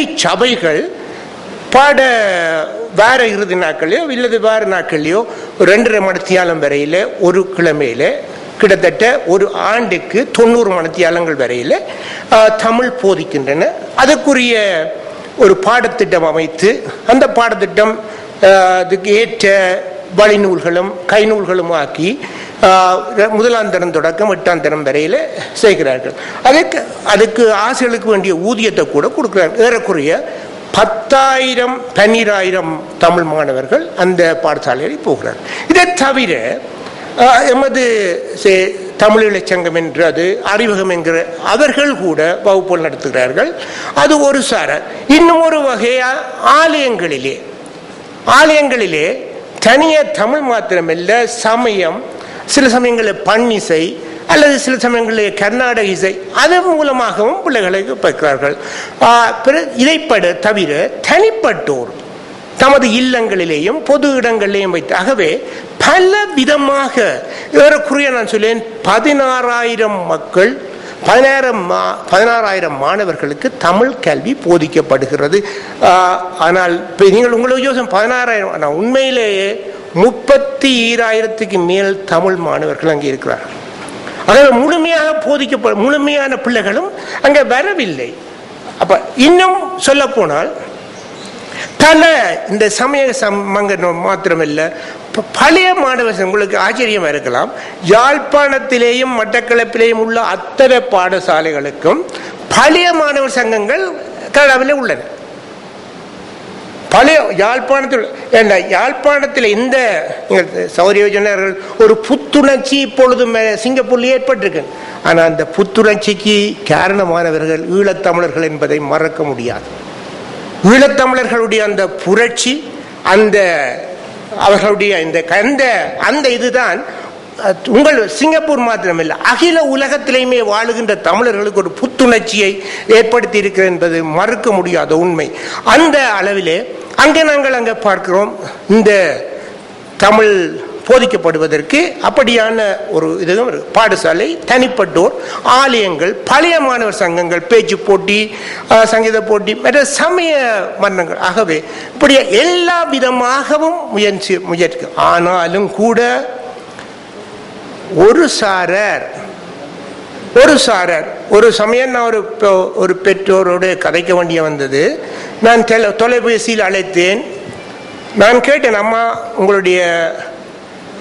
கல்வி சபைகள் பாட வார இறுதி நாட்களையோ இல்லது வார நாட்கள்லையோ ரெண்டரை மணித்தியாலம் வரையில ஒரு கிழமையில கிட்டத்தட்ட ஒரு ஆண்டுக்கு தொண்ணூறு மணித்தியாலங்கள் வரையில் தமிழ் போதிக்கின்றன. அதற்குரிய ஒரு பாடத்திட்டம் அமைத்து அந்த பாடத்திட்டம் அதுக்கு ஏற்ற வழிநூல்களும் கைநூல்களும் ஆக்கி முதலாம் தரம் தொடக்கம் எட்டாம் தரம் வரையில் செய்கிறார்கள். அதுக்கு அதுக்கு ஆசிரியர்களுக்கு வேண்டிய ஊதியத்தை கூட கொடுக்குறார்கள் ஏறக்குறைய பத்தாயிரம் பன்னிராயிரம் தமிழ் மாணவர்கள் அந்த பாடசாலையில் போகிறார்கள் இதை தவிர எமது தமிழ் இலச்சங்கம் என்று அது அறிமுகம் என்கிற அவர்கள் கூட வகுப்புகள் நடத்துகிறார்கள். அது ஒரு சார. இன்னும் ஒரு வகையா ஆலயங்களிலே ஆலயங்களிலே தனிய தமிழ் மாத்திரமல்ல சமயம் சில சமயங்களில் பன்னிசை அல்லது சில சமயங்களில் கர்நாடக இசை அதன் மூலமாகவும் பிள்ளைகளை வைக்கிறார்கள் இதைப்பட தவிர தனிப்பட்டோர் தமது இல்லங்களிலேயும் பொது இடங்களிலேயும் வைத்து ஆகவே பல விதமாக ஏறக்குறைய நான் சொல்லேன் பதினாறாயிரம் மக்கள் பதினாயிரம் மா பதினாறாயிரம் மாணவர்களுக்கு தமிழ் கல்வி போதிக்கப்படுகிறது. ஆனால் இப்போ நீங்கள் உங்களுக்கு யோசனை பதினாறாயிரம் ஆனால் உண்மையிலேயே முப்பத்தி ஈராயிரத்துக்கு மேல் தமிழ் மாணவர்கள் அங்கே இருக்கிறார்கள். அதாவது முழுமையாக போதிக்கப்ப முழுமையான பிள்ளைகளும் அங்கே வரவில்லை. அப்ப இன்னும் சொல்ல போனால் பல இந்த சமய சமங்க மாத்திரமல்ல பழைய மாணவர்கள் உங்களுக்கு ஆச்சரியமா இருக்கலாம். யாழ்ப்பாணத்திலேயும் மட்டக்களப்பிலேயும் உள்ள அத்தனை பாடசாலைகளுக்கும் பழைய மாணவர் சங்கங்கள் கனடாவிலே உள்ளன. பழைய யாழ்ப்பாணத்தில் ஏண்டா யாழ்ப்பாணத்தில் இந்த நீங்கள் ஒரு புத்துணர்ச்சி இப்பொழுதுமே சிங்கப்பூரில் ஏற்பட்டிருக்கு. ஆனால் அந்த புத்துணர்ச்சிக்கு காரணமானவர்கள் ஈழத்தமிழர்கள் என்பதை மறக்க முடியாது. ஈழத்தமிழர்களுடைய அந்த புரட்சி அந்த அவர்களுடைய இந்த அந்த அந்த இதுதான் உங்கள் சிங்கப்பூர் மாத்திரமில்லை அகில உலகத்திலேயுமே வாழுகின்ற தமிழர்களுக்கு ஒரு புத்துணர்ச்சியை ஏற்படுத்தி இருக்கிறது என்பது மறுக்க முடியாத உண்மை. அந்த அளவிலே அங்கே நாங்கள் அங்கே பார்க்கிறோம். இந்த தமிழ் போதிக்கப்படுவதற்கு அப்படியான ஒரு இதுவும் பாடசாலை தனிப்பட்டோர் ஆலயங்கள் பழைய மாணவர் சங்கங்கள் பேச்சு போட்டி சங்கீத போட்டி மற்ற சமய மன்னங்கள் ஆகவே இப்படி எல்லா விதமாகவும் முயற்சி முயற்சி. ஆனாலும் கூட ஒரு சாரர் ஒரு சாரர் ஒரு சமயம் நான் ஒரு பெ- ஒரு பெற்றோரோடு கதைக்க வேண்டிய வந்தது. நான் டெல தொலைபேசியில் அழைத்தேன். நான் கேட்டேன் அம்மா உங்களுடைய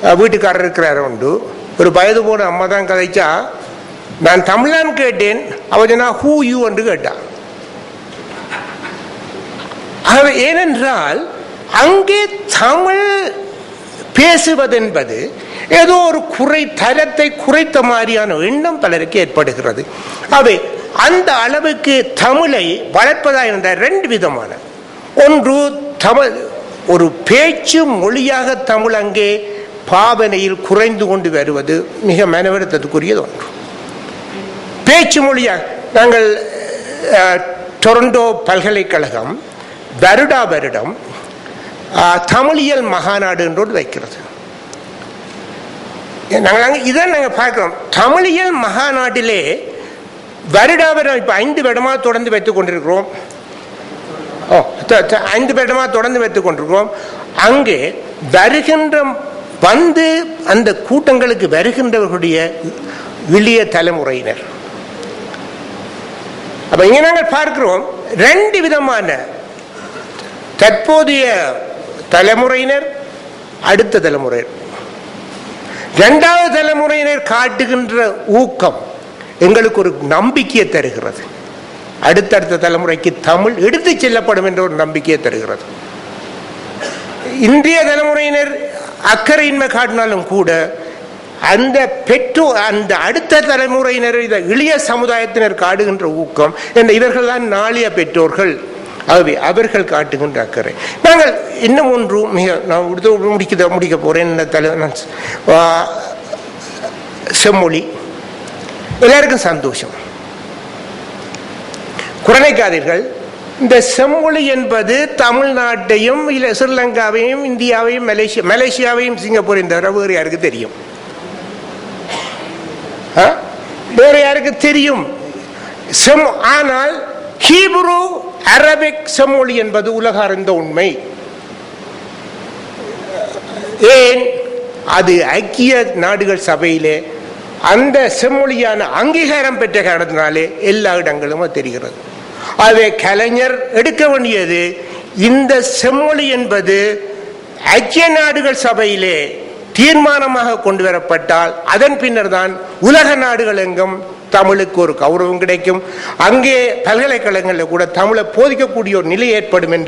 வீட்டுக்காரர் இருக்கிறார் உண்டு. ஒரு வயது போன அம்மா தான் கதைச்சா. நான் தமிழான்னு கேட்டேன். அவ சொன்னா ஹூ யூ என்று கேட்டான் ஆகவே ஏனென்றால் அங்கே தமிழ் பேசுவதென்பது ஏதோ ஒரு குறை தரத்தை குறைத்த மாதிரியான எண்ணம் பலருக்கு ஏற்படுகிறது. அவை அந்த அளவுக்கு தமிழை வளர்ப்பதா இருந்த ரெண்டு விதமான. ஒன்று தமிழ் ஒரு பேச்சு மொழியாக தமிழ் அங்கே பாவனையில் குறைந்து கொண்டு வருவது மிக மனவருத்தத்துக்குரியது ஒன்று. பேச்சு மொழியாக நாங்கள் டொரண்டோ பல்கலைக்கழகம் வருடா வருடம் தமிழியல் மகாநாடு என்றோடு வைக்கிறது. நாங்கள் நாங்கள் இதை நாங்கள் பார்க்குறோம். தமிழியல் மகாநாட்டிலே வருடாவரம் இப்போ ஐந்து வருடமாக தொடர்ந்து வைத்துக் கொண்டிருக்கிறோம். ஓ ஐந்து வருடமாக தொடர்ந்து வைத்து கொண்டிருக்கிறோம். அங்கே வருகின்ற வந்து அந்த கூட்டங்களுக்கு வருகின்றவர்களுடைய இளைய தலைமுறையினர். அப்போ இங்கே நாங்கள் பார்க்கிறோம் ரெண்டு விதமான தற்போதைய தலைமுறையினர் அடுத்த தலைமுறையினர் இரண்டாவது தலைமுறையினர் காட்டுகின்ற ஊக்கம் எங்களுக்கு ஒரு நம்பிக்கையை தருகிறது. அடுத்தடுத்த தலைமுறைக்கு தமிழ் எடுத்துச் செல்லப்படும் என்ற ஒரு நம்பிக்கையை தருகிறது. இந்திய தலைமுறையினர் அக்கறையின்மை காட்டினாலும் கூட அந்த பெற்றோர் அந்த அடுத்த தலைமுறையினர் இந்த இளைய சமுதாயத்தினர் காட்டுகின்ற ஊக்கம் என்ற இவர்கள் தான் நாளைய பெற்றோர்கள். ஆகவே அவர்கள் காட்டுகின்ற அக்கறை. நாங்கள் இன்னும் ஒன்று மிக நான் முடிக்க முடிக்க போகிறேன் இந்த தலை நான் செம்மொழி. எல்லாருக்கும் சந்தோஷம். குரணைக்காதீர்கள் இந்த செம்மொழி என்பது தமிழ்நாட்டையும் இல்லை ஸ்ரீலங்காவையும் இந்தியாவையும் மலேசியா மலேசியாவையும் சிங்கப்பூரையும் தவிர வேறு யாருக்கு தெரியும்? ஆ? வேறு யாருக்கு தெரியும்? செம் ஆனால் ஹீப்ரூ அரபிக் செம்மொழி என்பது உலக அறிந்த உண்மை. ஏன்? அது ஐக்கிய நாடுகள் சபையிலே அந்த செம்மொழியான அங்கீகாரம் பெற்ற காரணத்தினாலே எல்லா இடங்களும் தெரிகிறது. ஆகவே கலைஞர் எடுக்க வேண்டியது இந்த செம்மொழி என்பது ஐக்கிய நாடுகள் சபையிலே தீர்மானமாக கொண்டு வரப்பட்டால் அதன் பின்னர் தான் உலக நாடுகள் எங்கும் தமிழுக்கு ஒரு கௌரவம் கிடைக்கும். அங்கே பல்கலைக்கழகங்களில் கூட தமிழை போதிக்கக்கூடிய ஒரு நிலை ஏற்படும் என்று